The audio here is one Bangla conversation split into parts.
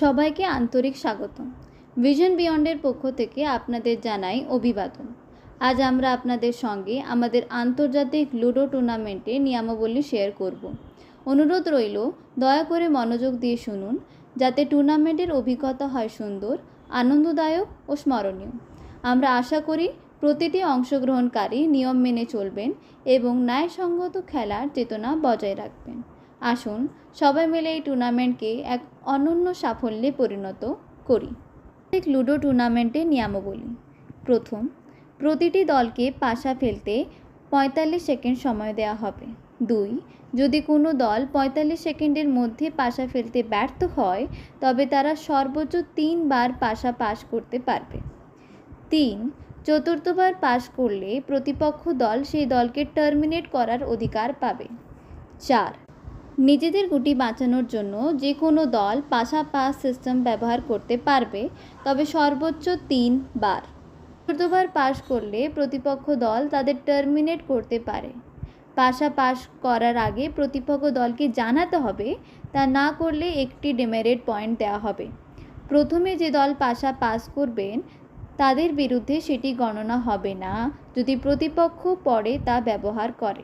সবাইকে আন্তরিক স্বাগত ভিশন বিয়ন্ডের পক্ষ থেকে আপনাদের জানাই অভিবাদন। আজ আমরা আপনাদের সঙ্গে আমাদের আন্তর্জাতিক লুডো টুর্নামেন্টে নিয়মাবলী শেয়ার করব। অনুরোধ রইল, দয়া করে মনোযোগ দিয়ে শুনুন, যাতে টুর্নামেন্টের অভিজ্ঞতা হয় সুন্দর, আনন্দদায়ক ও স্মরণীয়। আমরা আশা করি প্রতিটি অংশগ্রহণকারী নিয়ম মেনে চলবেন এবং ন্যায়সঙ্গত খেলার চেতনা বজায় রাখবেন। আসুন, সবাই মিলে এই টুর্নামেন্টকে এক অনন্য সাফল্যে পরিণত করি। এক লুডো টুর্নামেন্টের নিয়মাবলী। প্রথম, প্রতিটি দলকে পাশা ফেলতে পঁয়তাল্লিশ সেকেন্ড সময় দেওয়া হবে। দুই, যদি কোনো দল পঁয়তাল্লিশ সেকেন্ডের মধ্যে পাশা ফেলতে ব্যর্থ হয়, তবে তারা সর্বোচ্চ তিনবার পাশা পাস করতে পারবে। তিন, চতুর্থবার পাস করলে প্রতিপক্ষ দল সেই দলকে টার্মিনেট করার অধিকার পাবে। চার নিজেদের গুটি বাঁচানোর জন্য যে কোনো দল পাশা পাস সিস্টেম ব্যবহার করতে পারবে, তবে সর্বোচ্চ তিন বার। চতুর্থবার পাস করলে প্রতিপক্ষ দল তাদের টার্মিনেট করতে পারে। পাশা পাস করার আগে প্রতিপক্ষ দলকে জানাতে হবে, তা না করলে একটি ডেমেরেট পয়েন্ট দেওয়া হবে। প্রথমে যে দল পাশা পাস করবেন, তাদের বিরুদ্ধে সেটি গণনা হবে না, যদি প্রতিপক্ষ পরে তা ব্যবহার করে।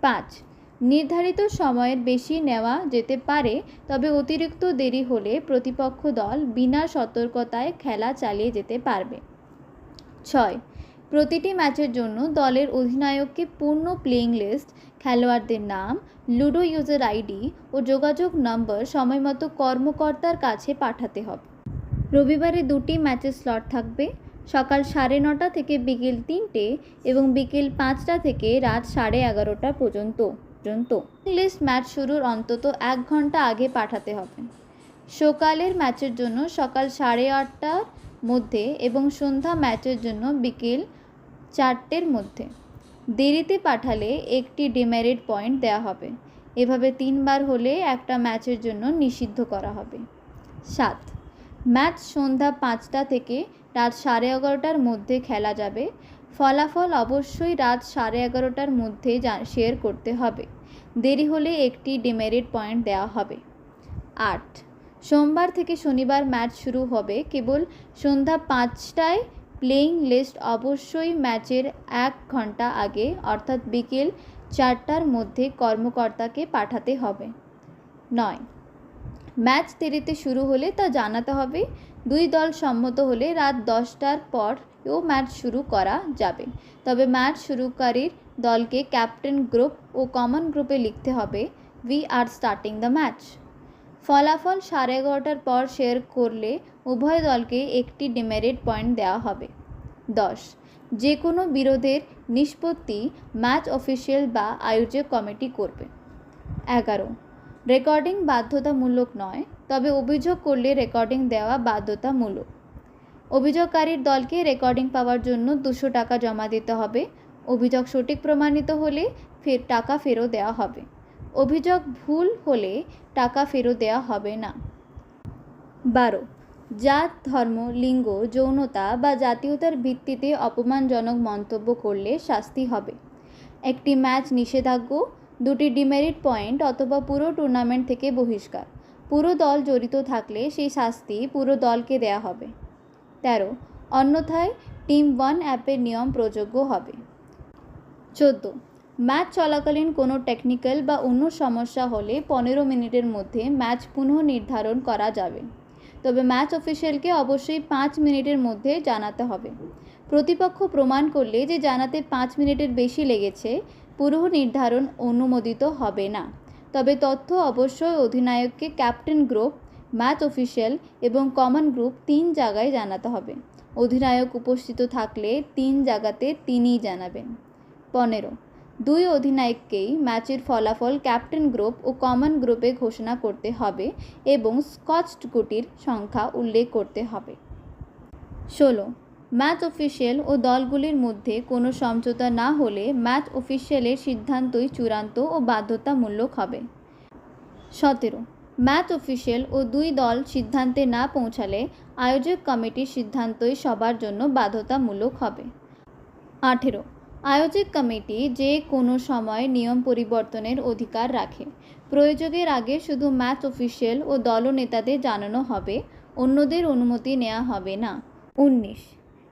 পাঁচ নির্ধারিত সময়ের বেশি নেওয়া যেতে পারে, তবে অতিরিক্ত দেরি হলে প্রতিপক্ষ দল বিনা সতর্কতায় খেলা চালিয়ে যেতে পারবে। ছয়, প্রতিটি ম্যাচের জন্য দলের অধিনায়ককে পূর্ণ প্লেইং লিস্ট, খেলোয়াড়দের নাম, লুডো ইউজার আইডি ও যোগাযোগ নম্বর সময়মতো কর্মকর্তার কাছে পাঠাতে হবে। রবিবারে দুটি ম্যাচের স্লট থাকবে, সকাল সাড়ে নটা থেকে বিকেল তিনটে এবং বিকেল পাঁচটা থেকে রাত সাড়ে এগারোটা পর্যন্ত। পর্যন্ত। লিস্ট ম্যাচ শুরুর অন্তত এক ঘণ্টা আগে পাঠাতে হবে। সকালের ম্যাচের জন্য সকাল সাড়ে আটটার মধ্যে এবং সন্ধ্যা ম্যাচের জন্য বিকেল চারটের মধ্যে। দেরিতে পাঠালে একটি ডিমেরিট পয়েন্ট দেওয়া হবে। এভাবে তিনবার হলে একটা ম্যাচের জন্য নিষিদ্ধ করা হবে। সাত। ম্যাচ সন্ধ্যা পাঁচটা থেকে রাত সাড়ে এগারোটার মধ্যে খেলা যাবে। ফলাফল অবশ্যই রাত সাড়ে এগারোটার মধ্যে শেয়ার করতে হবে। দেরি হলে একটি ডিমেরিট পয়েন্ট দেওয়া হবে। আট। সোমবার থেকে শনিবার ম্যাচ শুরু হবে। কেবল সন্ধ্যা পাঁচটায় প্লেইং লিস্ট অবশ্যই ম্যাচের এক ঘণ্টা আগে, অর্থাৎ বিকেল চারটার মধ্যে কর্মকর্তাকে পাঠাতে হবে। নয়। ম্যাচ দেরিতে শুরু হলে তা জানাতে হবে। দুই দল সম্মত হলে রাত দশটার পরও ম্যাচ শুরু করা যাবে। তবে ম্যাচ শুরুকারীর দলকে ক্যাপ্টেন গ্রুপ ও কমন গ্রুপে লিখতে হবে we are starting the match ফলাফল সাড়ে এগারোটার পর শেয়ার করলে উভয় দলকে একটি ডিমেরিট পয়েন্ট দেওয়া হবে। দশ যে কোনো বিরোধের নিষ্পত্তি ম্যাচ অফিসিয়াল বা আয়োজক কমিটি করবে। এগারো, রেকর্ডিং বাধ্যতামূলক নয়, তবে অভিযোগ করলে রেকর্ডিং দেওয়া বাধ্যতামূলক। অভিযোগকারীর দলকে রেকর্ডিং পাওয়ার জন্য দুশো টাকা জমা দিতে হবে অভিযোগ সঠিক প্রমাণিত হলে ফের টাকা ফেরত দেওয়া হবে। অভিযোগ ভুল হলে টাকা ফেরত দেওয়া হবে না। বারো। জাত, ধর্ম, লিঙ্গ, যৌনতা বা জাতীয়তার ভিত্তিতে অপমানজনক মন্তব্য করলে শাস্তি হবে। একটি ম্যাচ নিষেধাজ্ঞ, দুটি ডিমেরিট পয়েন্ট অথবা পুরো টুর্নামেন্ট থেকে বহিষ্কার। পুরো দল জড়িত থাকলে সেই শাস্তি পুরো দলকে দেয়া হবে। তেরো। অন্যথায় টিম ওয়ান অ্যাপের নিয়ম প্রযোগ্য হবে। চোদ্দ। ম্যাচ চলাকালীন কোনো টেকনিক্যাল বা অন্য সমস্যা হলে পনেরো মিনিটের মধ্যে ম্যাচ পুনঃ নির্ধারণ করা যাবে। তবে ম্যাচ অফিসিয়ালকে অবশ্যই পাঁচ মিনিটের মধ্যে জানাতে হবে। প্রতিপক্ষ প্রমাণ করলে যে জানাতে পাঁচ মিনিটের বেশি লেগেছে, পুরো নির্ধারণ অনুমোদিত হবে না। তবে তথ্য অবশ্যই অধিনায়ককে ক্যাপ্টেন গ্রুপ, ম্যাচ অফিসিয়াল এবং কমন গ্রুপ তিন জায়গায় জানাতে হবে। অধিনায়ক উপস্থিত থাকলে তিন জায়গাতে তিনিই জানাবেন। পনেরো। দুই অধিনায়ককেই ম্যাচের ফলাফল ক্যাপ্টেন গ্রুপ ও কমন গ্রুপে ঘোষণা করতে হবে এবং স্কচড গুটির সংখ্যা উল্লেখ করতে হবে। ষোলো। ম্যাচ অফিসিয়াল ও দলগুলির মধ্যে কোনো সমঝোতা না হলে ম্যাচ অফিসিয়ালের সিদ্ধান্তই চূড়ান্ত ও বাধ্যতামূলক হবে। সতেরো। ম্যাচ অফিসিয়াল ও দুই দল সিদ্ধান্তে না পৌঁছালে আয়োজক কমিটির সিদ্ধান্তই সবার জন্য বাধ্যতামূলক হবে। আঠেরো। আয়োজক কমিটি যে কোনো সময় নিয়ম পরিবর্তনের অধিকার রাখে। প্রয়োজকের আগে শুধু ম্যাচ অফিসিয়াল ও দলনেতাদের জানানো হবে, অন্যদের অনুমতি নেওয়া হবে না। উনিশ।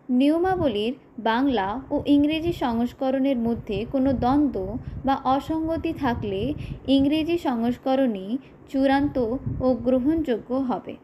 নিয়মাবলীর বাংলা ও ইংরেজি সংস্করণের মধ্যে কোনো দ্বন্দ্ব বা অসঙ্গতি থাকলে ইংরেজি সংস্করণই চূড়ান্ত ও গ্রহণযোগ্য হবে।